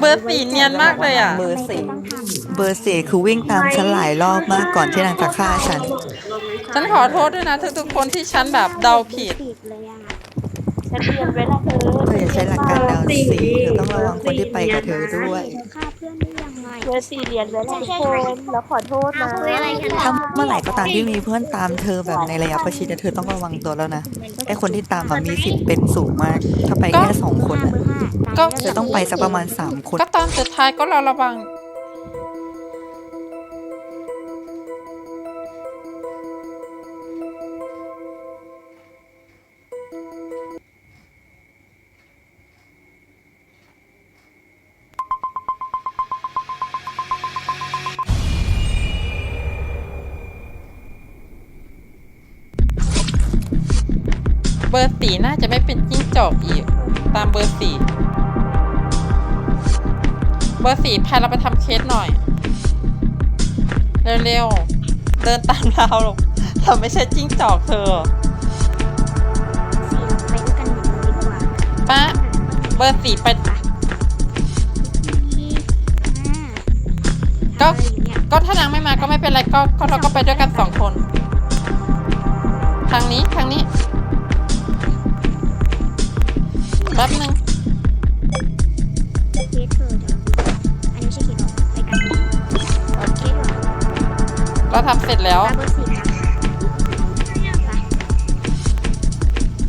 เบอร์สี่เนียนมากเลยอะ เบอร์สี่เบอร์สี่คือวิ่งตามฉันหลายรอบมากก่อนที่นางจะฆ่าฉัน ฉันขอโทษด้วยนะทุกๆคนที่ฉันแบบเดาผิดผิดเลยอะฉันเรียนไว้และเธอเธออย่าใช้หลักการเดาสีเธอต้องระวังคนที่ไปกับเธอด้วย เธอฆ่าเพื่อนได้ยังไงเบอร์สี่เรียนไว้แล้วทุกคนแล้วขอโทษนะเอาคุยอะไรกันถ้าเมื่อไหร่ก็ตามที่มีเพื่อนตามเธอแบบในระยะประชิดอะเธอต้องระวังตัวแล้วนะไอคนที่ตามมันมีสิทธิ์เป็นสูงมาก ถ้าไปแค่สองคนเบอะอร์ห้า ก็เธอต้องไปสักประมาณสามคน ก็ตอนสุดท้ายก็เราระวัง เบอร์สี่น่าจะไม่เป็นจิ้งจอกอีก ตามเบอร์สี่ เบอร์สี่พาเราไปทำเคสหน่อย เร็วๆ เดินตามเราหรอกเราไม่ใช่จิ้งจอกเธอไปด้วยกันอย่างนี้ดีกว่าป้าเบอร์สี่ไป ก็ ก็ถ้านางไม่มาก็ไม่เป็นไรก็ก็เราก็ไปด้วยกันสองคน ทางนี้ทางนี้แป๊บนึง ทำเสร็จแล้วตาเบอร์สี่ค่ะ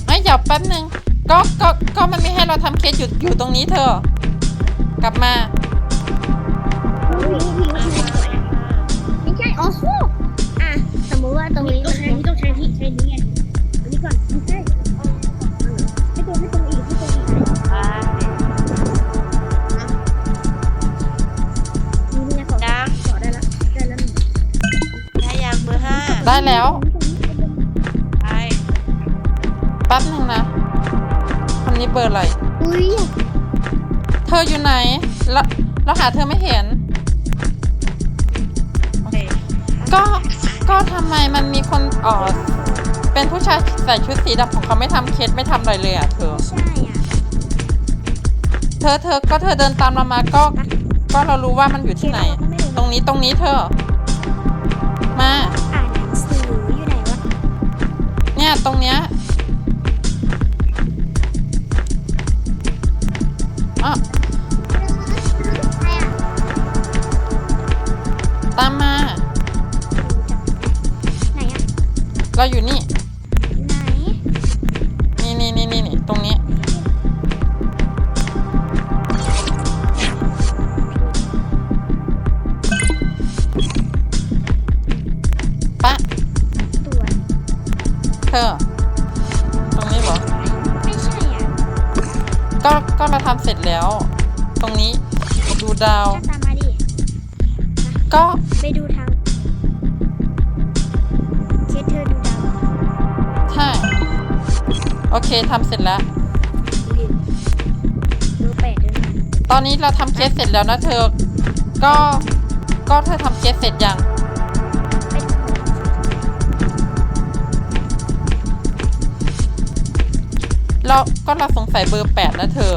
ไอ้ยเดี๋ยวแป๊บนึงก็ก็ก็มันไม่ให้เราทำเคสอยู่อยู่ตรงนี้เธอ กลับมา เราเราหาเธอไม่เห็น ก็ก็ทำไมมันมีคนเอ๋อเป็นผู้ชายใส่ชุดสีดำของเขาไม่ทำเคสไม่ทำอะไรเลยอะเธอ ใช่อะเธอเธอก็เธอเดินตามเรามาก็ ก็เรารู้ว่ามันอยู่ที่ไหน ตรงนี้ตรงนี้เธอ มา อ่านหนังสืออยู่ไหนวะเนี่ยตรงเนี้ยอะ เราอยู่นี่ โอเคทำเสร็จแล้ว ดูดิเบอร์แปดเดินมาตอนนี้เราทำเคสเสร็จแล้วนะเธอ ก็ ก็เธอทำเคสเสร็จยัง เป็นเราก็เราสงสัยเบอร์แปดนะเธอ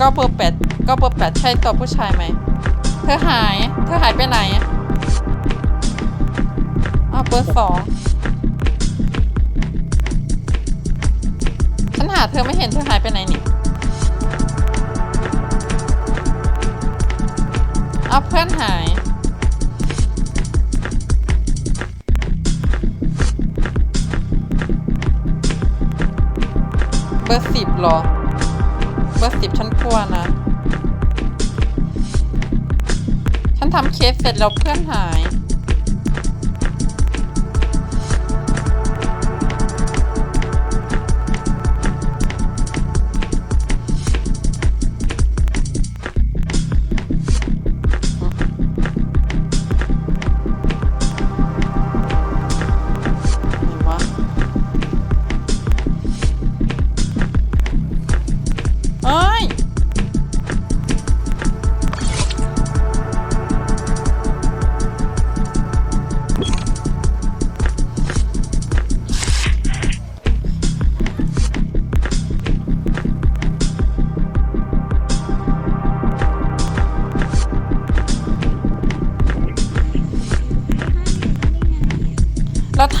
ก็เบอร์แปดก็เบอร์แปดใช่ตัวผู้ชายไหม เธอหาย เธอหายไปไหนอ้าวเบอร์สองาเธอไม่เห็นเธอหายไปไหนนี่อ้าเพื่อนหายเบอร์สิบหรอ เบอร์สิบฉันกลัวนะ ฉันทำเคสเสร็จแล้วเพื่อนหาย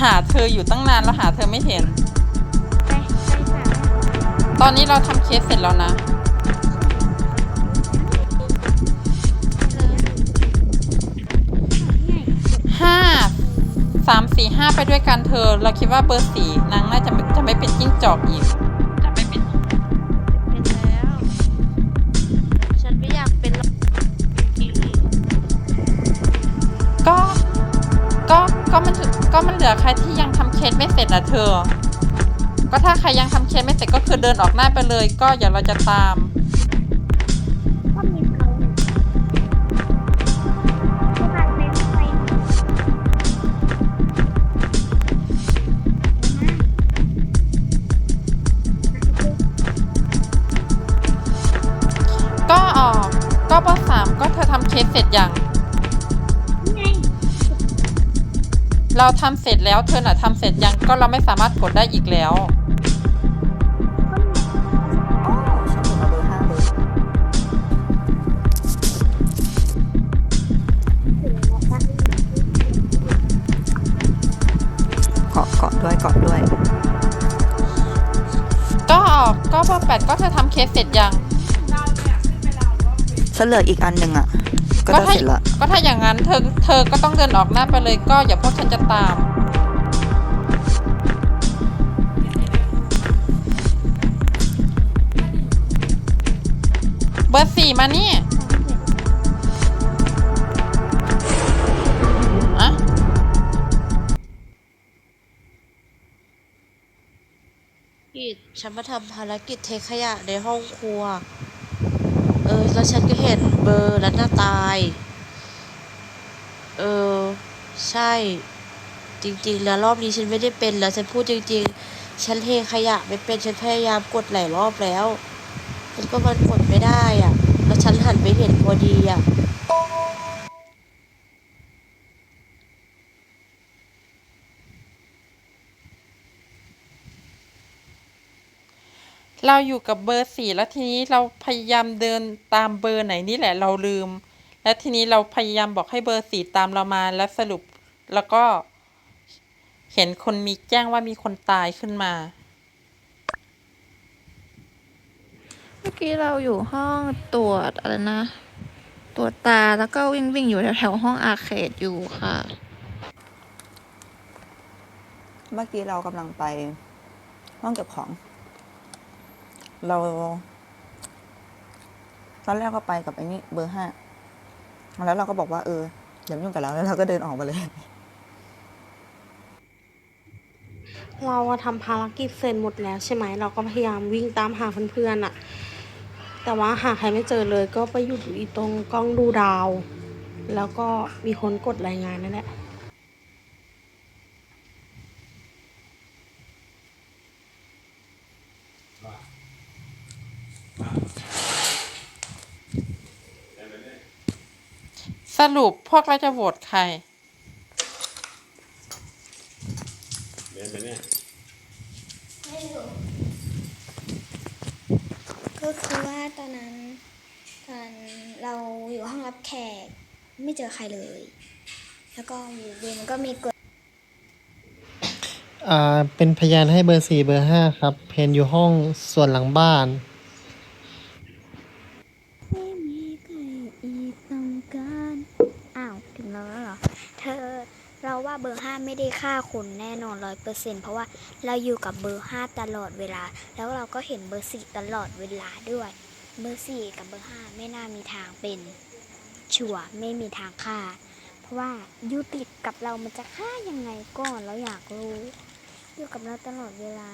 หาเธออยู่ตั้งนานเราหาเธอไม่เห็น ตอนนี้เราทำเคสเสร็จแล้วนะ ห้า สามสี่ห้าไปด้วยกันเธอ เราคิดว่าเบอร์สี่นางน่าจะจะไม่เป็นจิ้งจอกอีก เหลือใครที่ยังทำเคสไม่เสร็จนะเธอ ก็ถ้าใครยังทำเคสไม่เสร็จก็คือเดินออกหน้าไปเลย ก็อย่าเราจะตามก็มีเขาพวกเราเป็นไปก็ออกก็เบอสามก็เธอทำเคสเสร็จอยัง เราทำเสร็จแล้วเธอน่ะทำเสร็จยังก็เราไม่สามารถกดได้อีกแล้วอ๋อฉันเห็นเอาเบอร์ห้าเลยเกาะเกาะด้วยเกาะด้วย ก็ออกก็เบอร์แปดก็เธอทำเคสเสร็จยัง ฉันเหลืออีกอันหนึ่งอะ ก็จะถ้าเสร็จละ ก็ถ้าอย่างนั้นเธอเธอก็ต้องเดินออกหน้าไปเลยก็อย่าพวกฉันจะตาม เบอร์สี่มานี่อะกิจฉันมาทำภารกิจเทขยะในห้องครัว เออ แล้วฉันก็เห็น เบอร์และหน้าตาย เออ ใช่ จริง ๆ แล้วรอบนี้ฉันไม่ได้เป็นแล้ว ฉันพูดจริง ๆ ฉันเทขยะไม่เป็น ฉันพยายามกดหลายรอบแล้วฉันก็มันกดไม่ได้อะ แล้วฉันหันไปเห็นพอดีอะ เราอยู่กับเบอร์สี่แล้วทีนี้เราพยายามเดินตามเบอร์ไหนนี่แหละเราลืม และทีนี้เราพยายามบอกให้เบอร์สี่ตามเรามาแล้วสรุปแล้วก็ เห็นคนมีแจ้งว่ามีคนตายขึ้นมา เมื่อกี้เราอยู่ห้องตรวจอะไรนะ ตรวจตาแล้วก็วิ่งวิ่งอยู่แถวๆห้องอาร์เคดอยู่ค่ะ เมื่อกี้เรากำลังไปห้องเก็บของ เรา ตอนแรกก็ไปกับไอ้นี่เบอร์ห้าแล้วเราก็บอกว่าเอออย่ายุ่งกับเราแล้วเราก็เดินออกมาเลย เราอะทำภารกิจเสร็จหมดแล้วใช่ไหม เราก็พยายามวิ่งตามหาเพื่อนๆอะแต่ว่าหาใครไม่เจอเลยก็ไปหยุดอยู่ตรงกล้องดูดาว แล้วก็มีคนกดรายงานนั่นแหละ รุปพวกเราจะโหวตใครก็คือว่าตอนนั้นตอนเราอยู่ห้องรับแขกไม่เจอใครเลย แล้วก็อยู่ดีมันก็มีกดอ่าเป็นพยานให้เบอร์สี่เบอร์ห้าครับ เพนอยู่ห้องส่วนหลังบ้าน ไม่มีใครอีกต้องการอ้าว ถึงแล้วเหรอ เธอ เราว่าเบอร์ห้าไม่ได้ฆ่าคนแน่นอนร้อยเปอร์เซ็นเพราะว่าเราอยู่กับเบอร์ห้าตลอดเวลา แล้วเราก็เห็นเบอร์สี่ตลอดเวลาด้วย เบอร์สี่กับเบอร์ห้าไม่น่ามีทางเป็น ชัวร์ไม่มีทางฆ่า เพราะว่าอยู่ติดกับเรามันจะฆ่ายังไงก่อนเราอยากรู้ อยู่กับเราตลอดเวลา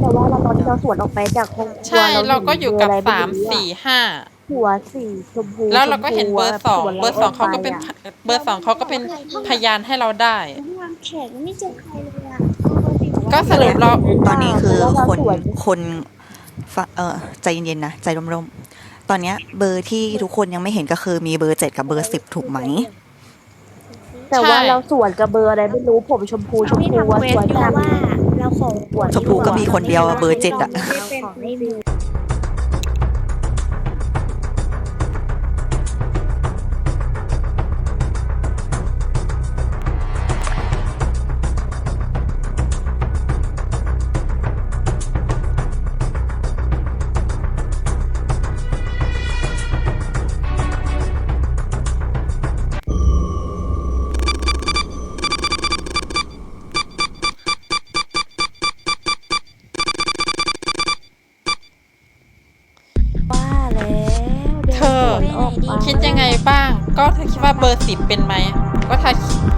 แต่ว่าเราตอนที่เราสวนออกไปจากห้องครัวใช่ห็นเราก็อยู่กับเบร์ะไรสามไรู้อะสี่ห้า หัวสีชมพูแล้วเราก็เห็นเบอร์สองชมพูะเบอร์สองเขาก็เป็นสวนออไเบอร์สองเขาก็เป็นพยานให้เราได้ห้องรับแขกไม่เจอใครเลยอะก็สรุปเรา ตอนนี้คือเพราะว่าคนสวนคนฝเออใจเย็นๆนะใจร่มๆตอนเนี้ยเบอร์ที่ทุกคนยังไม่เห็นก็คือมีเบอร์เจ็ดกับเบอร์สิบถูกไหม แต่ว่าใช่เราสวนกับเบอร์อะไรไม่รู้ผมชมพูชมพูว่าสวยแต่จังว่าเราขอสวยชมพูก็มีคนเดียวอะเบอร์เจ็ดอะ เราขอไม่มีไหน ดีคิดยังไงบ้าง ก็เธอคิดว่าเบอร์สิบเป็นไหม ก็ถ้า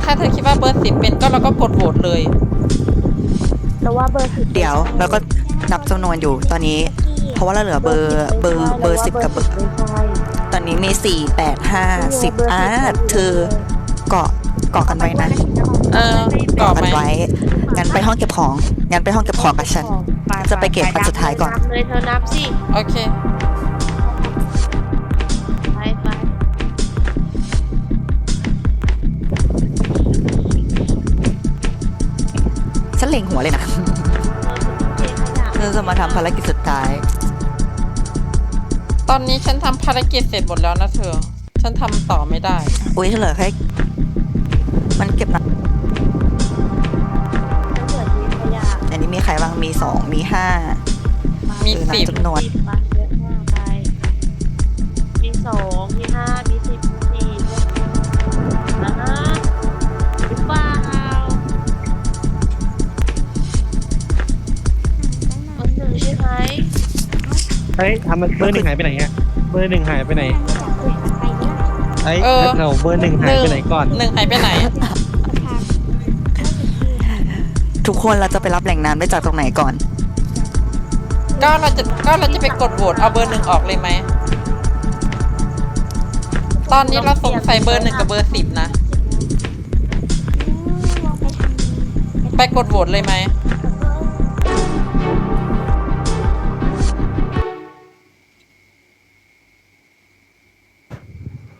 ถ้าเธอคิดว่าเบอร์สิบเป็นก็เราก็กดโหวตเลยแต่ว่าเบอร์สิบเดี๋ยวแล้วก็นับจำนวนอยู่ตอนนี้ เพราะว่าเราเหลือเบอร์เบอร์เบอร์สิบกับเบอร์ไม่ใช่ตอนนี้มีสี่แปดห้าสิบอ่าเธอเกาะเกาะกันไว้นะเออเกาะก่อกันไหมไว้งั้นไปห้องเก็บของงั้นไปห้องเก็บของกับฉัน จะไปเก็บอันสุดท้ายก่อนนับเลยเธอนับสิโอเค ล็งหัวเลยนะเธอถึงเทขยะเธอจะมาทำภารกิจสุดท้าย ตอนนี้ฉันทำภารกิจเสร็จหมดแล้วนะเธอ ฉันทำต่อไม่ได้ อุ้ยเหลือแค่มันเก็บนะถ้าเกิดมีขยะอันนี้มีใครบ้างมีสองมีห้ามีเออนับสิบจำนวน เฮ้ยทำไมเบอร์หนึ่งหายไปไหนอะเบอร์หนึ่งหายไปไหนไปเนี่ยเอ้ยเออ เราเบอร์หนึ่งหายไปไหนก่อนหนึ่งหายไปไหน ทุกคนเราจะไปรับแหล่งน้ำได้จากตรงไหนก่อน ก็เราจะก็เราจะไปกดโหวตเอาเบอร์หนึ่งออกเลยไหม ตอนนี้เราสงสัยเบอร์หนึ่งกับเบอร์สิบนะลองไปทำไปกดโหวตเลยไหม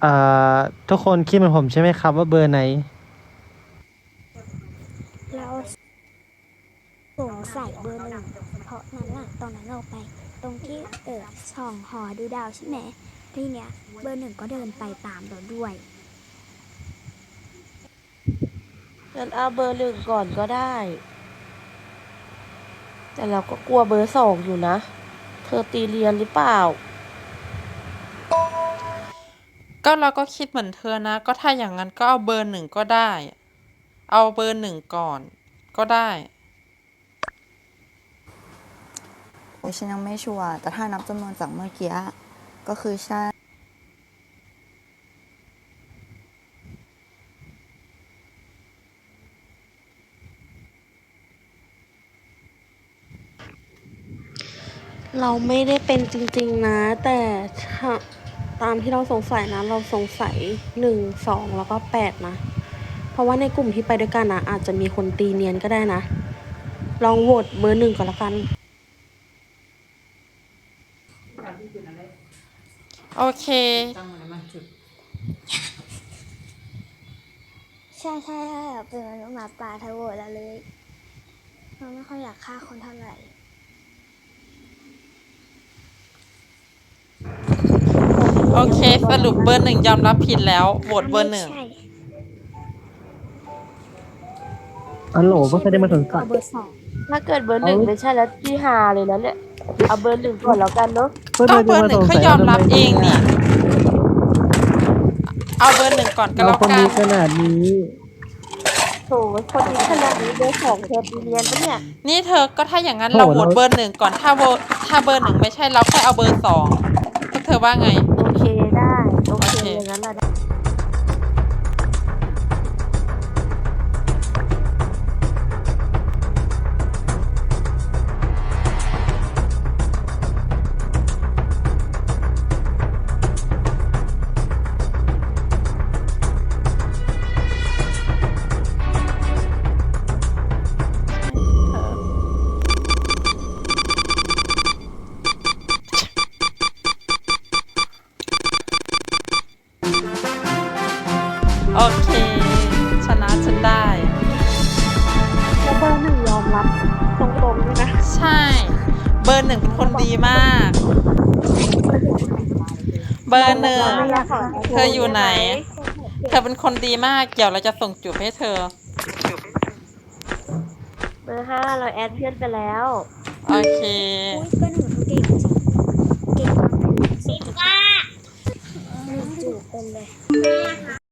อ่อทุกคนคิดเหมือนผมใช่ไหมครับว่าเบอร์ไหน เราสงสัยเบอร์หนึ่งเพราะนั้นน่ะตอนนั้นเราไป ตรงที่เออส่องหอดูดาวใช่ไหมทีเนี้ยเบอร์หนึ่งก็เดินไปตามเราด้วย งั้นเอาเบอร์หนึ่งก่อนก็ได้ แต่เราก็กลัวเบอร์สองอยู่นะ เธอตีเรียนหรือเปล่า ก็เราก็คิดเหมือนเธอนะ ก็ถ้าอย่างนั้นก็เอาเบอร์หนึ่งก็ได้ เอาเบอร์หนึ่งก่อน ก็ได้ โอ้ยฉันยังไม่ชัวร์แต่ถ้านับจำนวนจากเมื่อกี้ก็คือใช่เราไม่ได้เป็นจริง ๆ นะ แต่ถ้า ตามที่เราสงสัยนะ เราสงสัยหนึ่งสองแล้วก็แปดนะ เพราะว่าในกลุ่มที่ไปด้วยกันนะอาจจะมีคนตีเนียนก็ได้นะ ลองโหวตเบอร์หนึ่งก่อนละกัน โอเคใช่ใช่ใช่เป็นมนุษย์หมาป่าเธอโหวตเราเลยเราไม่ค่อยอยากฆ่าคนเท่าไหร่ โอเค สรุปเบอร์หนึ่งยอมรับผิดแล้วโหวตเบอร์หนึ่งไม่ใช่อัลโหลไม่เคยได้มาสนใจ เอาเบอร์สองถ้าเกิดเบอร์หนึ่งไม่ใช่แล้วพี่ฮาเลยนะเนี่ย เอาเบอร์หนึ่งก่อนแล้วกันเนาะก็เบอร์หนึ่งเขายอมรับเองนี่เอาเบอร์หนึ่งก่อนก็เราแล้วคนกัดีนขนาดนี้โถคนนี้ขนาดนี้เบอร์สองเธอตีเรียนปะเนี่ยนี่เธอก็ถ้าอย่างนั้นเราโหวตเบอร์หนึ่งก่อนถ้าเบอร์ถ้าเบอร์หนึ่งไม่ใช่เราค่อยเอาเบอร์สองพวกเธอว่าไง โอเคได้โอ เานฉันได้ แล้วเบอร์หนึ่งยอมรับตรงๆด้วยนะใช่ เบอร์หนึ่งเป็นคนดีมาก เบอร์หนึ่งเธออยู่ไหน เธอเป็นคนดีมาก เดี๋ยวเราจะส่งจูบให้เธอ เบอร์ห้าเราแอดเพื่อนไปแล้วโอเค อุ้ยก็หนูเก่งจริงเก่งมากสิบว่าจูบเป็นเลย